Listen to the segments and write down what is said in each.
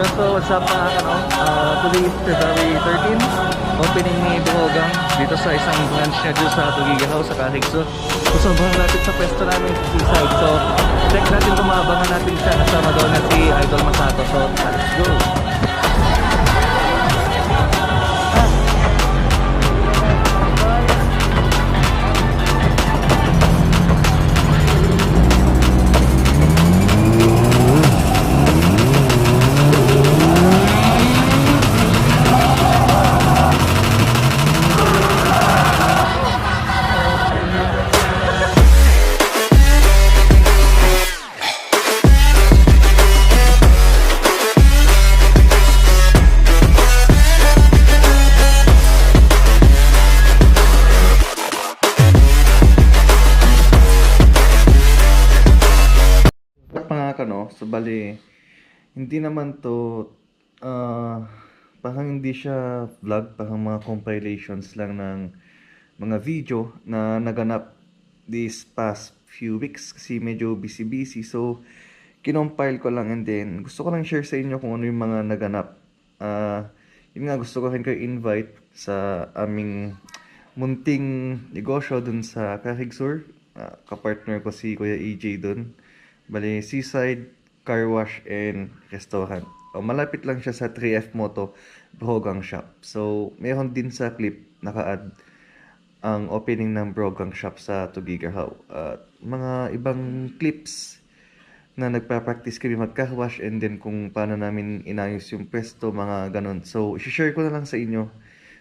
Yun, so what's up mga ano? Uh, today is February 13, opening ni Duhogang dito sa isang branch niya dito sa Tugigaw sa Kahig. So, so sobrang lapit sa pwesto namin sa Seaside. So, check natin kung maabangan natin siya kasama daw na si Idol Masato. So, let's go! Mga kano, so bali, hindi naman to, ah, parang hindi siya vlog, parang mga compilations lang ng mga video na naganap this past few weeks kasi medyo busy-busy. So, kinompile ko lang and then gusto ko lang share sa inyo kung ano yung mga naganap. Ah, yun nga, gusto ko rin kayo invite sa aming munting negosyo dun sa Cahigsur. Ah, kapartner ko si Kuya EJ dun. Bali, Seaside, Car Wash, and Restaurant. O, malapit lang siya sa 3F Moto Brogang Shop. So, meron din sa clip naka-add ang opening ng Brogang Shop sa Tugigahaw. At mga ibang clips na nagpa-practice kami mag-car wash and then kung paano namin inayos yung pwesto, mga ganun. So, share ko na lang sa inyo.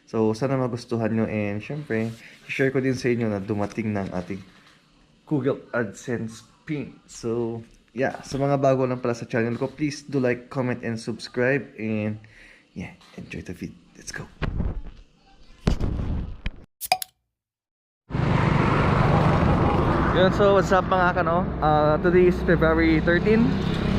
So, sana magustuhan nyo and syempre, share ko din sa inyo na dumating ng ating Google AdSense pin. So, yeah, sa mga bago lang pala sa channel ko, please do like, comment, and subscribe. And, yeah, enjoy the video. Let's go. Yun, so what's up mga kano? Uh, today is February 13,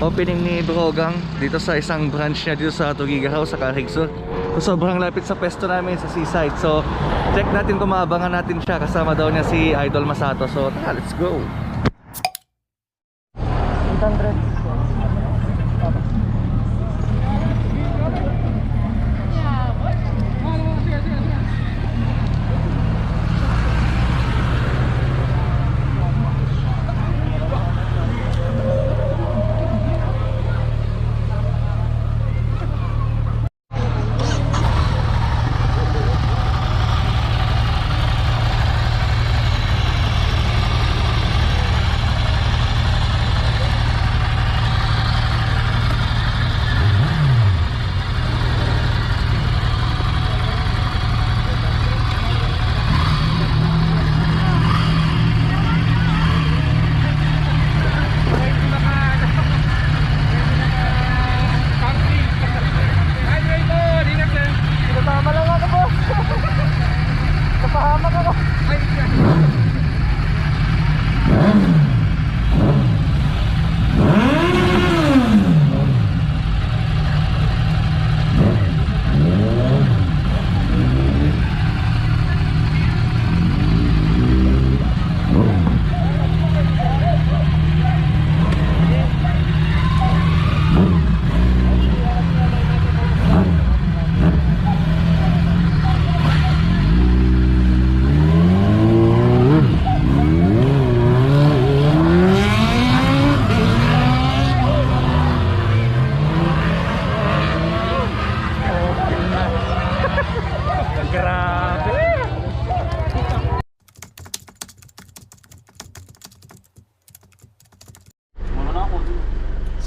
opening ni Brogang dito sa isang branch niya dito sa Tugigahaw sa Carrigsor. So sobrang lapit sa pwesto namin sa Seaside. So check natin kung maabangan natin siya kasama daw niya si Idol Masato. So tara, let's go.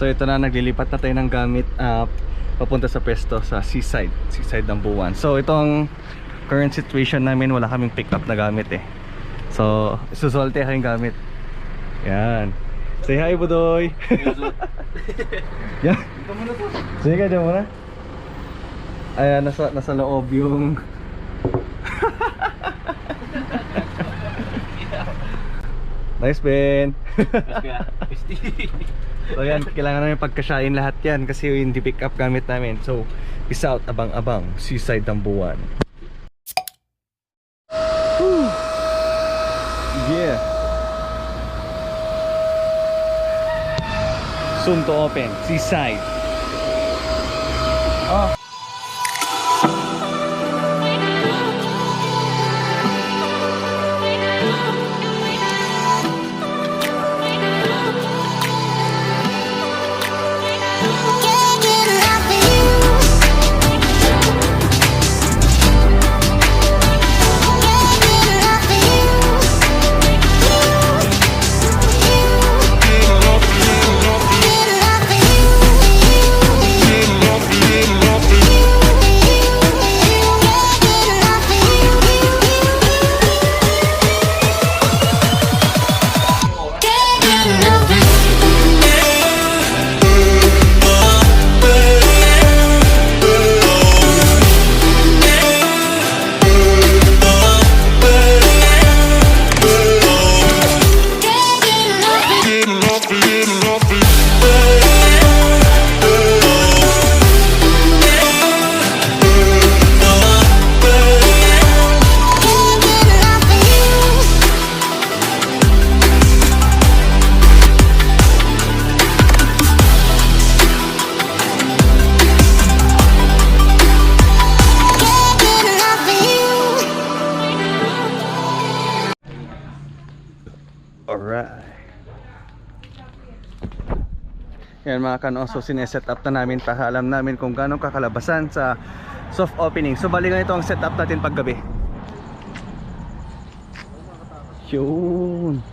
So ito na naglilipat na tayo ng gamit uh, papunta sa pwesto sa seaside, seaside ng Buwan. So itong current situation namin wala kaming pick up na gamit eh. So susulte kaming gamit. Yan. Say hi Budoy. Yan. Sige ka dyan muna. Ayan, nasa, nasa loob yung Nice Ben. so yan, kailangan namin pagkasyain lahat yan kasi hindi pick up gamit namin. So, peace out, abang-abang, seaside buwan. Whew. Yeah. Soon to open, seaside. Yan mga kano, so sineset up na namin para alam namin kung gano'ng kakalabasan sa soft opening. So bali ganito ang setup natin paggabi. Yun.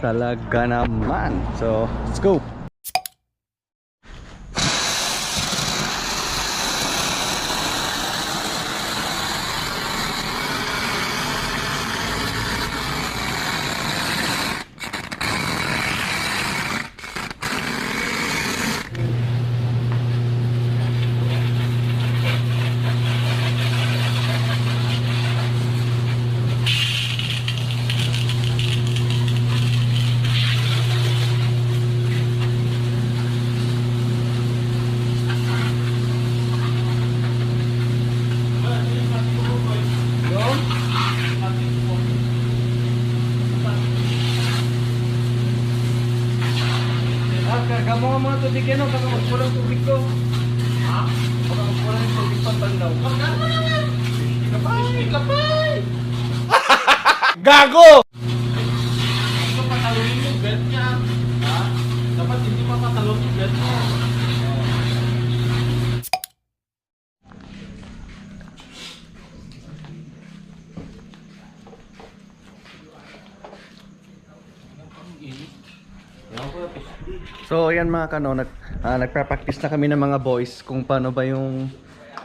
Talaga naman. So, let's go. Tubig yan, baka magpulang tubig ko. Ha? Baka magpulang yung tubig pantandaw. Kapay! Kapay! Gago! Ito patalunin yung belt niya. Ha? Dapat hindi mapatalon yung belt niya. So ayan mga kano, nag, ah, nagpa-practice na kami ng mga boys kung paano ba yung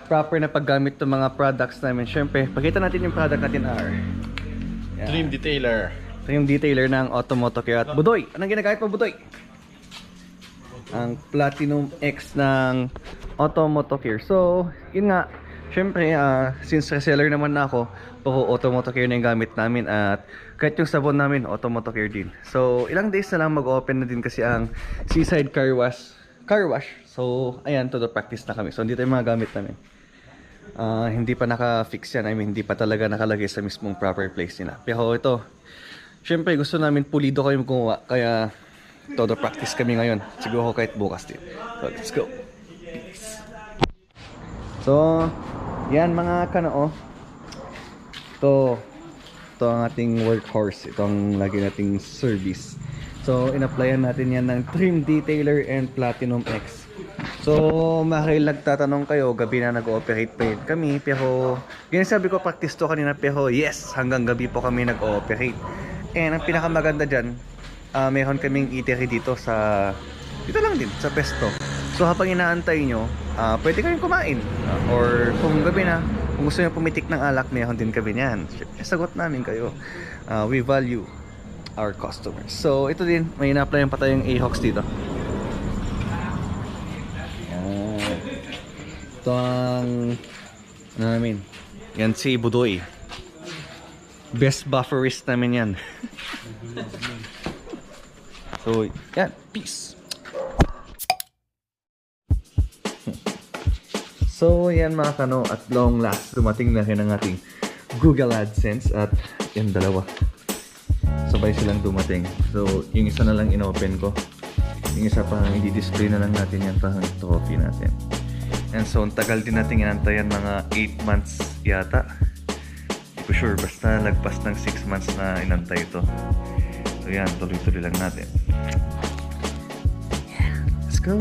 proper na paggamit ng mga products namin. Siyempre, pakita natin yung product natin R. Yan. Trim detailer. Ito yung detailer ng Automoto Care at Budoy. Anong ginagamit mo Budoy? Ang Platinum X ng Automoto Care. So, yun nga. Siyempre, ah, since reseller naman na ako, puro Automoto Care na yung gamit namin at kahit yung sabon namin, Automoto Care din. So, ilang days na lang mag-open na din kasi ang Seaside Car Wash. Car Wash. So, ayan, to the practice na kami. So, dito yung mga gamit namin. Ah, hindi pa naka-fix yan. I mean, hindi pa talaga nakalagay sa mismong proper place nila. Pero ito, syempre gusto namin pulido kayo gumawa. Kaya, todo practice kami ngayon. Siguro kahit bukas din. So, let's go. Peace. So, yan mga kanoo. Ito, ito ang ating workhorse. Ito ang lagi nating service. So, in-applyan natin yan ng Trim Detailer and Platinum X. So, marahil nagtatanong kayo, gabi na nag-ooperate pa rin kami. Pero, sabi ko, practice to kanina. Pero, yes, hanggang gabi po kami nag-ooperate. And ang pinakamaganda dyan, ah meron kaming eatery dito sa, dito lang din, sa pesto. So, habang inaantay nyo, ah pwede kayong kumain. Ah, or, kung gabi na, kung gusto nyo pumitik ng alak, meron din kami niyan. Sagot namin kayo. Ah, we value our customers. So, ito din, may ina-applyan pa tayong AHOX dito. Yan. Ito ang ano namin. Yan si Budoy. Best bufferist namin yan. so, yan. Peace. So, yan mga kano, at long last, dumating na rin ang ating Google AdSense at yan dalawa. Sabay silang dumating. So, yung isa na lang inopen ko. Yung isa pa, i-display na lang natin yan parang trophy natin. And so, ang tagal din natin inantayan mga 8 months yata. Hindi ko sure, basta lagpas ng 6 months na inantay ito. So yan, tuloy-tuloy lang natin. Yeah, let's go!